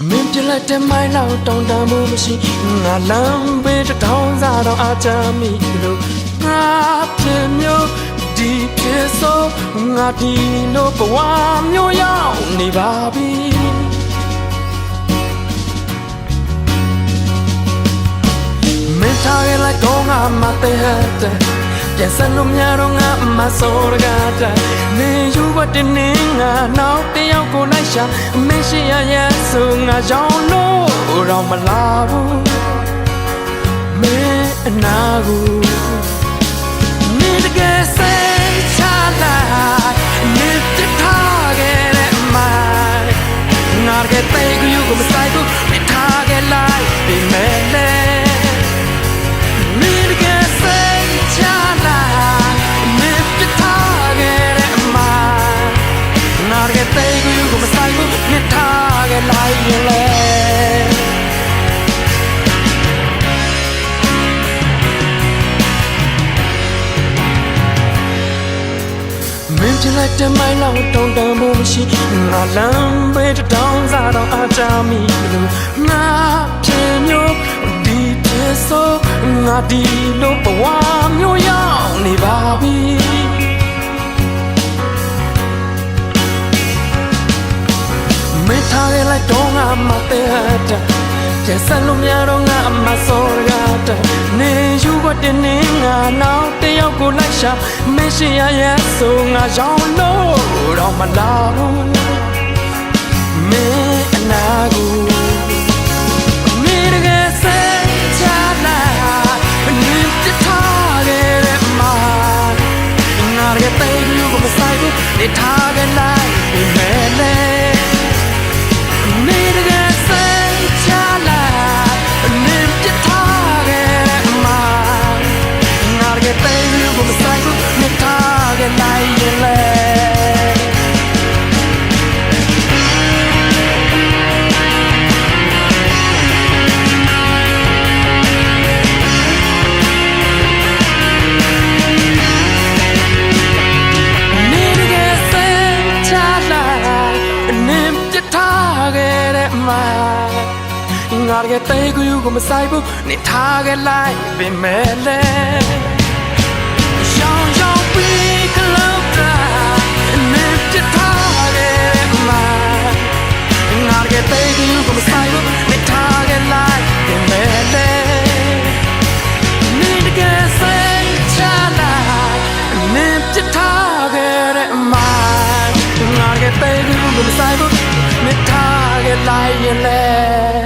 လိုက်တဲ့မိုင်းလောက်တောင်းတမှုမရှိငါလမ်းဘေးတစ်ထောင်စားတော့အချမ်းမိလို့ငါပြမျိုးဒီဖြစ်ဆိုငါဒီလိုဘဝမျိုးရောက်နေပါပြီမင်းထားရလိုက်တော့ငါမတဲ့တဲ့ ပြန်စလို့များတော့ငါမစောရကတဲ့နေယူဝတ်တင်နေငါနောက်တယောက် မင်းချလိုက်တဲ့မိုင်းလောက်တောင်းတမှုမရှိငါလမ်းဘေးတောင်းစားတော့အချမ်းမိလို့ငါပြမျိုးဒီပြေဆိုငါဒီလိုဘဝမျိုးရောက်နေပါပြီမင်းထားခဲ့လိုက်တော့ငါမတဲ့တဲ့ကျဆန်လို့များတော့ငါအမစောရတဲ့နေယူဝတ်တင်နေငါနောက် တယောက်ကိုလိုက်ရှာမရှိရရဲ့ဆိုငါရောင်းလို့တော့မလာဘူး ခဲ့တဲ့မှာငါတကယ်တိတ်ကိုကိုမဆိုင်ဘူးနေထားခဲ့လိုက်ပင်မဲ့လေရှောင်းရှောင်းပြီးကလောက်တာနေပြထားခဲ့တဲ့မှာငါတကယ်တိတ်ကိုကိုမဆိုင်ဘူးနေထားခဲ့လိုက်ပင်မဲ့လေနေတကယ်စိတ်ချလာနေပြထားခဲ့တဲ့အမိုင်ငါကတဲ့ဘူးမဆိုင်ဘူးမထား ခဲ့လိုက်ရင်လေ